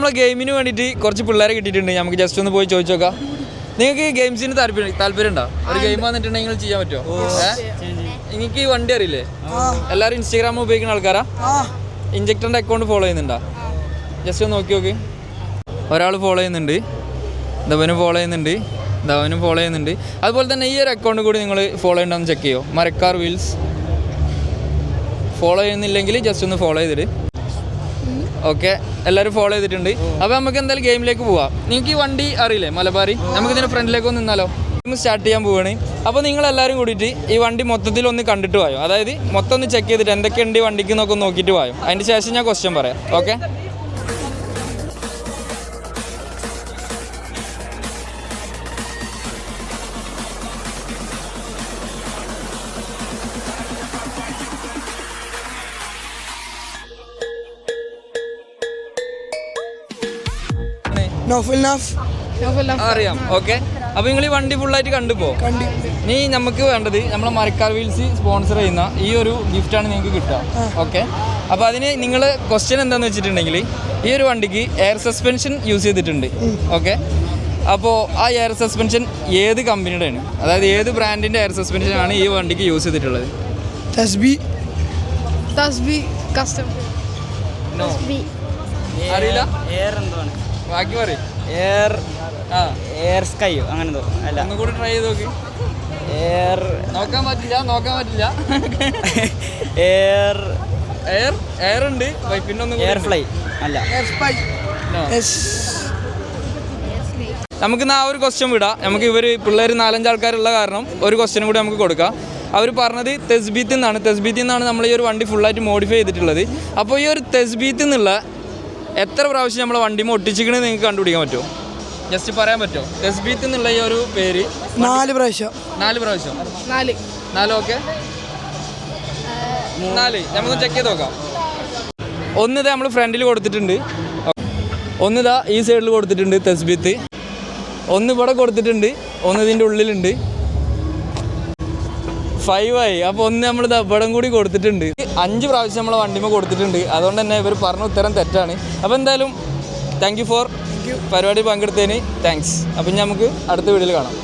നമ്മളെ ഗെയിമിന് വേണ്ടിയിട്ട് കുറച്ച് പിള്ളേരെ കിട്ടിയിട്ടുണ്ട്. നമുക്ക് ജസ്റ്റ് ഒന്ന് പോയി ചോദിച്ചു നോക്കാം. നിങ്ങൾക്ക് ഈ ഗെയിംസിന് താല്പര്യം താല്പര്യം ഉണ്ടോ ഒരു ഗെയിം വന്നിട്ടുണ്ടെങ്കിൽ ചെയ്യാൻ പറ്റുമോ? നിങ്ങൾക്ക് ഈ വണ്ടി അറിയില്ലേ? എല്ലാവരും ഇൻസ്റ്റാഗ്രാം ഉപയോഗിക്കുന്ന ആൾക്കാരാ? ഇഞ്ചക്ടറിന്റെ അക്കൗണ്ട് ഫോളോ ചെയ്യുന്നുണ്ടോ? ജസ്റ്റ് ഒന്ന് നോക്കി നോക്ക്. ഒരാൾ ഫോളോ ചെയ്യുന്നുണ്ട്. ധവനും ഫോളോ ചെയ്യുന്നുണ്ട്. ധവനും ഫോളോ ചെയ്യുന്നുണ്ട്. അതുപോലെ തന്നെ ഈ ഒരു അക്കൗണ്ട് കൂടി നിങ്ങൾ ഫോളോ ചെയ്യണമെന്ന് ചെക്ക് ചെയ്യോ? മരക്കാർ വീൽസ് ഫോളോ ചെയ്യുന്നില്ലെങ്കിൽ ജസ്റ്റ് ഒന്ന് ഫോളോ ചെയ്തിട്ട് ഓക്കെ. എല്ലാവരും ഫോളോ ചെയ്തിട്ടുണ്ട്. അപ്പോൾ നമുക്ക് എന്തായാലും ഗെയിമിലേക്ക് പോവാം. നിങ്ങൾക്ക് ഈ വണ്ടി അറിയില്ലേ? മലബാറി. നമുക്ക് ഇതിന്റെ ഫ്രണ്ടിലേക്ക് ഒന്ന് നിന്നാലോ? സ്റ്റാർട്ട് ചെയ്യാൻ പോവാണ്. അപ്പോൾ നിങ്ങൾ എല്ലാവരും കൂടിയിട്ട് ഈ വണ്ടി മൊത്തത്തിൽ ഒന്ന് കണ്ടിട്ട് പോയോ അതായത് മൊത്തം ഒന്ന് ചെക്ക് ചെയ്തിട്ട് എന്തൊക്കെയുണ്ട് വണ്ടിക്ക് എന്നൊക്കെ നോക്കിയിട്ട് പോയോ അതിന് ശേഷം ഞാൻ ക്വസ്റ്റ്യൻ പറയാം. ഓക്കെ? നൗഫൽ നാഫ് അറിയാം. ഓക്കെ അപ്പോൾ നിങ്ങൾ ഈ വണ്ടി ഫുള്ളായിട്ട് കണ്ടുപോ കണ്ടി. നീ നമുക്ക് വേണ്ടത് നമ്മളെ മരക്കാർ വീൽസ് സ്പോൺസർ ചെയ്യുന്ന ഈ ഒരു ഗിഫ്റ്റ് ആണ് നിങ്ങൾക്ക് കിട്ടുക. ഓക്കെ അപ്പൊ അതിന് നിങ്ങൾ ക്വസ്റ്റ്യൻ എന്താന്ന് വെച്ചിട്ടുണ്ടെങ്കിൽ ഈ ഒരു വണ്ടിക്ക് എയർ സസ്പെൻഷൻ യൂസ് ചെയ്തിട്ടുണ്ട്. ഓക്കെ അപ്പോൾ ആ എയർ സസ്പെൻഷൻ ഏത് കമ്പനിയുടെയാണ് അതായത് ഏത് ബ്രാൻഡിന്റെ എയർ സസ്പെൻഷൻ ആണ് ഈ വണ്ടിക്ക് യൂസ് ചെയ്തിട്ടുള്ളത്? തസ്ബി തസ്ബി കസ്റ്റം അറിയില്ല? എയർ എന്താണ് ബാക്കി പറയും. എയർ എയർ സ്കൈയോ അങ്ങനെ എന്തോ. അല്ല. ഒന്നുകൂടി ട്രൈ ചെയ്ത് നോക്കി. എയർ നോക്കാൻ പറ്റില്ല നോക്കാൻ പറ്റില്ല. എയർ എയർ എയർ ഉണ്ട്. പിന്നെ ഒന്നും എയർ ഫ്ലൈ. അല്ല. Air spy. നമുക്ക് ആ ഒരു ക്വസ്റ്റ്യൻ വിടാം. നമുക്ക് ഇവർ പിള്ളേർ നാലഞ്ച് ആൾക്കാരുള്ള കാരണം ഒരു ക്വസ്റ്റ്യൻ കൂടി നമുക്ക് കൊടുക്കാം. അവർ പറഞ്ഞത് തെസ്ബീത്തിൽ നിന്നാണ് തെസ്ബീത്തിൽ നിന്നാണ് നമ്മൾ ഈ ഒരു വണ്ടി ഫുള്ളായിട്ട് മോഡിഫൈ ചെയ്തിട്ടുള്ളത്. അപ്പോൾ ഈ ഒരു തെസ്ബീത്തിൽ നിന്നുള്ള എത്ര പ്രാവശ്യം നമ്മളെ വണ്ടിമ ഒട്ടിച്ചിക്കണെന്ന് നിങ്ങൾക്ക് കണ്ടുപിടിക്കാൻ പറ്റുമോ? ജസ്റ്റ് പറയാൻ പറ്റുമോ? തെസ്ബീത്തിൽ എന്നുള്ള ഈ ഒരു പേര്. നാല് പ്രാവശ്യം. നാല് പ്രാവശ്യം? നാല്. നാല് ഓക്കെ. നാല്. നമുക്ക് ചെക്ക് ചെയ്ത് നോക്കാം. ഒന്നിതാ നമ്മൾ ഫ്രണ്ടിൽ കൊടുത്തിട്ടുണ്ട്. ഒന്നിതാ ഈ സൈഡിൽ കൊടുത്തിട്ടുണ്ട് തസ്ബീത്ത്. ഒന്ന് ഇവിടെ കൊടുത്തിട്ടുണ്ട്. ഒന്ന് ഇതിന്റെ ഉള്ളിലുണ്ട്. ഫൈവ് ആയി. അപ്പോൾ ഒന്ന് നമ്മൾ ഇവിടം കൂടി കൊടുത്തിട്ടുണ്ട്. അഞ്ച് പ്രാവശ്യം നമ്മൾ വണ്ടിമ കൊടുത്തിട്ടുണ്ട്. അതുകൊണ്ട് തന്നെ ഇവർ പറഞ്ഞ ഉത്തരം തെറ്റാണ്. അപ്പോൾ എന്തായാലും താങ്ക് യു ഫോർ പരിപാടി പങ്കെടുത്തതിന് താങ്ക്സ് അപ്പം നമുക്ക് അടുത്ത വീഡിയോയിൽ കാണാം.